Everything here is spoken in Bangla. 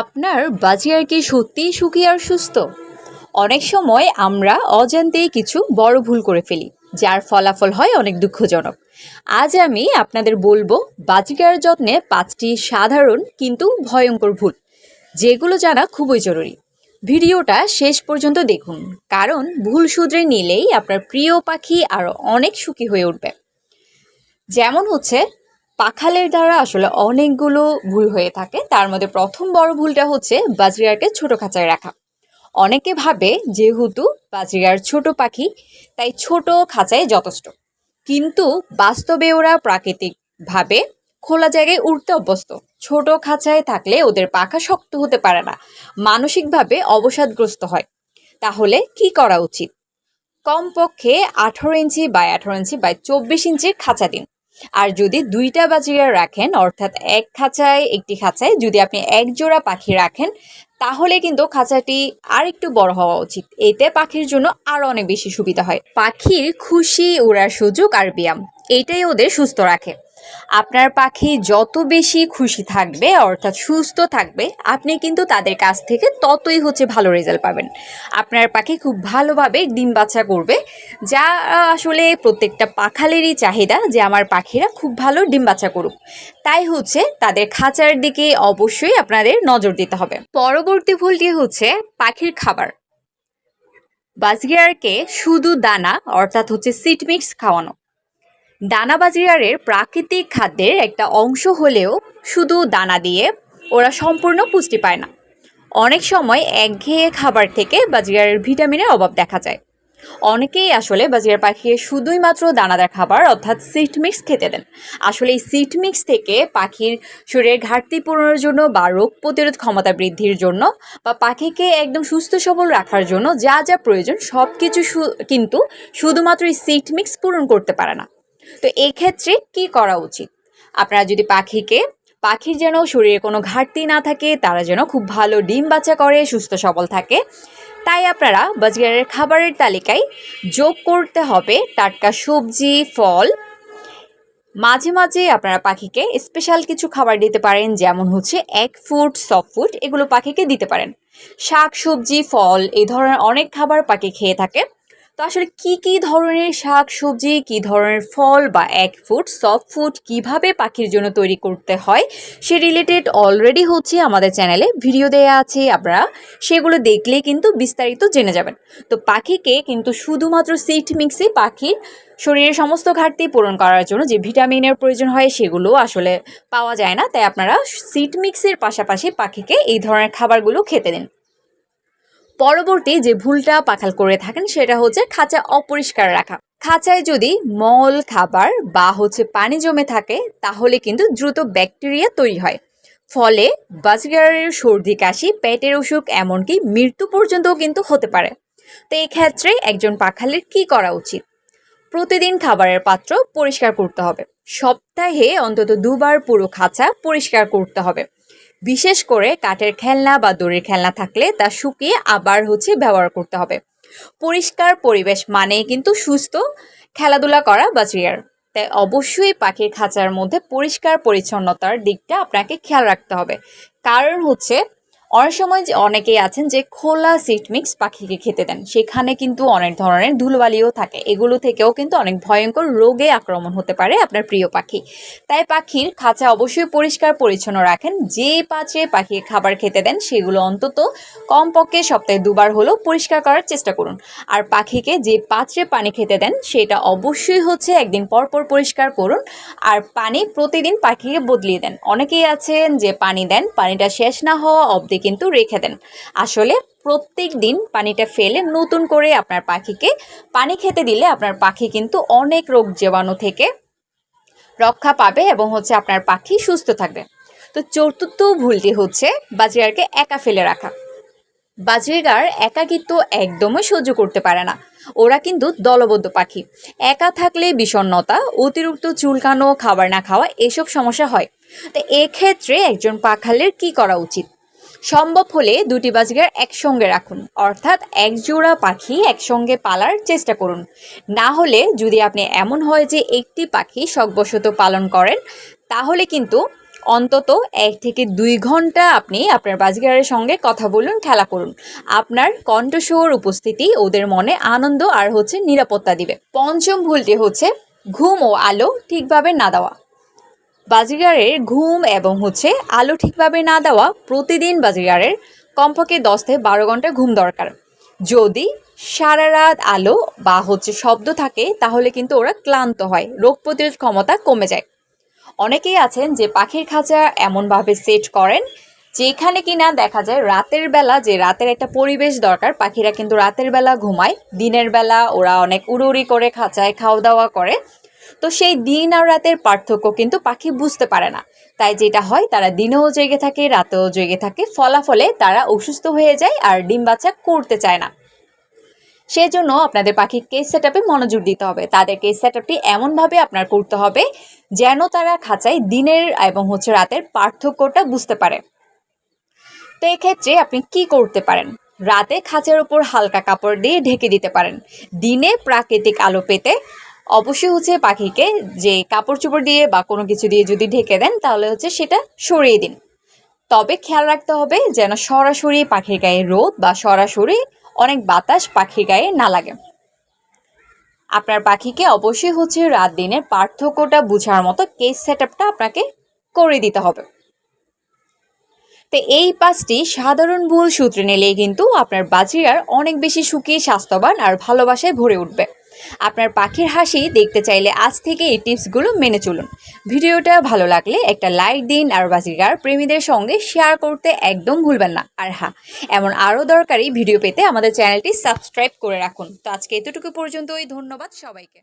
আপনার বাজিয়ার কি সত্যিই সুখী আর সুস্থ? অনেক সময় আমরা অজান্তেই কিছু বড় ভুল করে ফেলি, যার ফলাফল হয় অনেক দুঃখজনক। আজ আমি আপনাদের বলব বাজিকার যত্নে পাঁচটি সাধারণ কিন্তু ভয়ঙ্কর ভুল, যেগুলো জানা খুবই জরুরি। ভিডিওটা শেষ পর্যন্ত দেখুন, কারণ ভুল শুধরে নিলেই আপনার প্রিয় পাখি আরও অনেক সুখী হয়ে উঠবে। যেমন হচ্ছে পাখালের দ্বারা আসলে অনেকগুলো ভুল হয়ে থাকে। তার মধ্যে প্রথম বড় ভুলটা হচ্ছে বাজরিয়ারকে ছোট খাঁচায় রাখা। অনেকে ভাবে যেহেতু বাজরিয়ার ছোট পাখি, তাই ছোট খাঁচায় যথেষ্ট। কিন্তু বাস্তবে ওরা প্রাকৃতিকভাবে খোলা জায়গায় উঠতে অভ্যস্ত। ছোট খাঁচায় থাকলে ওদের পাখা শক্ত হতে পারে না, মানসিকভাবে অবসাদগ্রস্ত হয়। তাহলে কি করা উচিত? কমপক্ষে আঠারো ইঞ্চি বাই আঠারো ইঞ্চি বাই চব্বিশ ইঞ্চির খাঁচা দিন। আর যদি দুইটা বাজিরা রাখেন, অর্থাৎ এক খাঁচায় একটি খাঁচায়, যদি আপনি এক জোড়া পাখি রাখেন, তাহলে কিন্তু খাঁচাটি আর একটু বড় হওয়া উচিত। এতে পাখির জন্য আরও অনেক বেশি সুবিধা হয়। পাখির খুশি ওড়ার সুযোগ আর ব্যায়াম, এটাই ওদের সুস্থ রাখে। আপনার পাখি যত বেশি খুশি থাকবে, অর্থাৎ সুস্থ থাকবে, আপনি কিন্তু তাদের কাছ থেকে ততই হচ্ছে ভালো রেজাল্ট পাবেন। আপনার পাখি খুব ভালোভাবে ডিম বাচ্চা করবে, যা আসলে প্রত্যেকটা পাখালেরই চাহিদা যে আমার পাখিরা খুব ভালো ডিম বাচ্চা করুক। তাই হচ্ছে তাদের খাঁচার দিকে অবশ্যই আপনাদের নজর দিতে হবে। পরবর্তী ভুলটি হচ্ছে পাখির খাবার। বাজগিয়ারকে শুধু দানা, অর্থাৎ হচ্ছে সিট মিক্স খাওয়ানো। দানা বাজিয়ারের প্রাকৃতিক খাদ্যের একটা অংশ হলেও শুধু দানা দিয়ে ওরা সম্পূর্ণ পুষ্টি পায় না। অনেক সময় একঘেয়ে খাবার থেকে বাজিয়ারের ভিটামিনের অভাব দেখা যায়। অনেকেই আসলে বাজিয়ার পাখিকে শুধুই মাত্র দানাদার খাবার অর্থাৎ সিট মিক্স খেতে দেন। আসলে এই সিট মিক্স থেকে পাখির শরীরের ঘাটতি পূরণের জন্য বা রোগ প্রতিরোধ ক্ষমতা বৃদ্ধির জন্য বা পাখিকে একদম সুস্থ সবল রাখার জন্য যা যা প্রয়োজন সব কিছু কিন্তু শুধুমাত্র এই সিট মিক্স পূরণ করতে পারে না। তো এক্ষেত্রে কি করা উচিত? আপনারা যদি পাখিকে, পাখির যেন শরীরে কোনো ঘাটতি না থাকে, তারা যেন খুব ভালো ডিম বাচ্চা করে, সুস্থ সবল থাকে, তাই আপনারা বাজারের খাবারের তালিকায় যোগ করতে হবে টাটকা সবজি, ফল। মাঝে মাঝে আপনারা পাখিকে স্পেশাল কিছু খাবার দিতে পারেন, যেমন হচ্ছে এক ফুড সফট ফুড এগুলো পাখিকে দিতে পারেন। শাক, সবজি, ফল, এই ধরনের অনেক খাবার পাখি খেয়ে থাকে। তো আসলে কি কি ধরনের শাক, সবজি, কি ধরনের ফল বা এক ফুড সফট ফুড কীভাবে পাখির জন্য তৈরি করতে হয়, সে রিলেটেড অলরেডি হচ্ছে আমাদের চ্যানেলে ভিডিও দেয়া আছে, আপনারা সেগুলো দেখলেই কিন্তু বিস্তারিত জেনে যাবেন। তো পাখিকে কিন্তু শুধুমাত্র সিট মিক্সে পাখির শরীরের সমস্ত ঘাটতি পূরণ করার জন্য যে ভিটামিনের প্রয়োজন হয়, সেগুলো আসলে পাওয়া যায় না। তাই আপনারা সিট মিক্সের পাশাপাশি পাখিকে এই ধরনের খাবারগুলো খেতে দিন। পরবর্তী যে ভুলটা পাখাল করে থাকেন সেটা হচ্ছে খাঁচা অপরিষ্কার রাখা। খাঁচায় যদি মল, খাবার বা হচ্ছে পানি জমে থাকে, তাহলে কিন্তু দ্রুত ব্যাকটেরিয়া তৈরি হয়। ফলে বাজগারের সর্দি, কাশি, পেটের অসুখ, এমনকি মৃত্যু পর্যন্তও কিন্তু হতে পারে। তো এই ক্ষেত্রে একজন পাখালের কি করা উচিত? প্রতিদিন খাবারের পাত্র পরিষ্কার করতে হবে। সপ্তাহে অন্তত দুবার পুরো খাঁচা পরিষ্কার করতে হবে। বিশেষ করে কাঠের খেলনা বা দড়ির খেলনা থাকলে তা শুকিয়ে আবার হচ্ছে ব্যবহার করতে হবে। পরিষ্কার পরিবেশ মানে কিন্তু সুস্থ খেলাধুলা করা বা চেয়ার। তাই অবশ্যই পাখির খাঁচার মধ্যে পরিষ্কার পরিচ্ছন্নতার দিকটা আপনাকে খেয়াল রাখতে হবে। কারণ হচ্ছে অনেক সময় যে অনেকেই আছেন যে খোলা সিট মিক্স পাখিকে খেতে দেন। সেখানে কিন্তু অনেক ধরনের ধুলোবালিও থাকে। এগুলো থেকেও কিন্তু অনেক ভয়ঙ্কর রোগে আক্রমণ হতে পারে আপনার প্রিয় পাখি। তাই পাখির খাঁচা অবশ্যই পরিষ্কার পরিচ্ছন্ন রাখেন। যে পাত্রে পাখির খাবার খেতে দেন, সেগুলো অন্তত কমপক্ষে সপ্তাহে দুবার হলেও পরিষ্কার করার চেষ্টা করুন। আর পাখিকে যে পাত্রে পানি খেতে দেন, সেটা অবশ্যই হচ্ছে একদিন পর পর পরিষ্কার করুন আর পানি প্রতিদিন পাখিকে বদলিয়ে দেন। অনেকেই আছেন যে পানি দেন, পানিটা শেষ না হওয়া অবধি কিন্তু রেখে দেন। আসলে প্রত্যেক দিন পানিটা ফেলে নতুন করে আপনার পাখিকে পানি খেতে দিলে আপনার পাখি কিন্তু অনেক রোগ জীবাণু থেকে রক্ষা পাবে এবং হচ্ছে আপনার পাখি সুস্থ থাকবে। তো চতুর্থ ভুলটি হচ্ছে বাজিরারকে একা ফেলে রাখা। বাজরিগার একাকিত্ব একদমই সহ্য করতে পারে না। ওরা কিন্তু দলবদ্ধ পাখি। একা থাকলে বিষণ্ণতা, অতিরিক্ত চুলকানো, খাবার না খাওয়া এসব সমস্যা হয়। তো এক্ষেত্রে একজন পাখালের কি করা উচিত? সম্ভব হলে দুটি বাজগার একসঙ্গে রাখুন। অর্থাৎ এক জোড়া পাখি একসঙ্গে পালার চেষ্টা করুন। না হলে যদি আপনি এমন হয় যে একটি পাখি শখবশত পালন করেন, তাহলে কিন্তু অন্তত এক থেকে দুই ঘণ্টা আপনি আপনার বাজিগারের সঙ্গে কথা বলুন, খেলা করুন। আপনার কণ্ঠস্বর উপস্থিতি ওদের মনে আনন্দ আর হচ্ছে নিরাপত্তা দিবে। পঞ্চম ভুলটি হচ্ছে ঘুম ও আলো ঠিকভাবে না দেওয়া। বাজিগারের ঘুম এবং হচ্ছে আলো ঠিকভাবে না দেওয়া প্রতিদিন বাজিগারের কমপক্ষে দশ থেকে বারো ঘণ্টা ঘুম দরকার। যদি সারা রাত আলো বা হচ্ছে শব্দ থাকে, তাহলে কিন্তু ওরা ক্লান্ত হয়, রোগ প্রতিরোধ ক্ষমতা কমে যায়। অনেকেই আছেন যে পাখির খাঁচা এমনভাবে সেট করেন, যেখানে কিনা দেখা যায় রাতের বেলা যে রাতের একটা পরিবেশ দরকার, পাখিরা কিন্তু রাতের বেলা ঘুমায়, দিনের বেলা ওরা অনেক উড়ুড়ি করে খাঁচায় খাওয়া দাওয়া করে। তো সেই দিন আর রাতের পার্থক্য কিন্তু পাখি বুঝতে পারে না। তাই যেটা হয়, তারা দিনেও জেগে থাকে, রাতেও জেগে থাকে। ফলাফলে তারা অসুস্থ হয়ে যায় আর ডিম বাচ্চা করতে চায় না। সেই জন্য আপনাদের পাখির কেস সেট মনোযোগ দিতে হবে। তাদের কেস সেট আপটি এমনভাবে আপনার করতে হবে যেন তারা খাঁচায় দিনের এবং হচ্ছে রাতের পার্থক্যটা বুঝতে পারে। তো এক্ষেত্রে আপনি কি করতে পারেন? রাতে খাঁচার উপর হালকা কাপড় দিয়ে ঢেকে দিতে পারেন। দিনে প্রাকৃতিক আলো পেতে অবশ্যই হচ্ছে পাখিকে যে কাপড় চোপড় দিয়ে বা কোনো কিছু দিয়ে যদি ঢেকে দেন, তাহলে হচ্ছে সেটা সরিয়ে দিন। তবে খেয়াল রাখতে হবে যেন সরাসরি পাখির গায়ে রোদ বা সরাসরি অনেক বাতাস পাখির গায়ে না লাগে। আপনার পাখিকে অবশ্যই হচ্ছে রাত দিনের পার্থক্যটা বোঝার মতো কেস সেট আপনাকে করে দিতে হবে। তো এই পাঁচটি সাধারণ ভুল সূত্রে নিলেই কিন্তু আপনার বাজিরার অনেক বেশি সুখী, স্বাস্থ্যবান আর ভালোবাসায় ভরে উঠবে। আপনার পাখির হাসি দেখতে চাইলে আজ থেকে এই টিপসগুলো মেনে চলুন। ভিডিওটা ভালো লাগলে একটা লাইক দিন আর বাজিকার প্রেমীদের সঙ্গে শেয়ার করতে একদম ভুলবেন না। আর হ্যাঁ এমন আরও দরকারি ভিডিও পেতে আমাদের চ্যানেলটি সাবস্ক্রাইব করে রাখুন। তো আজকে এতটুকু পর্যন্তই, ধন্যবাদ সবাইকে।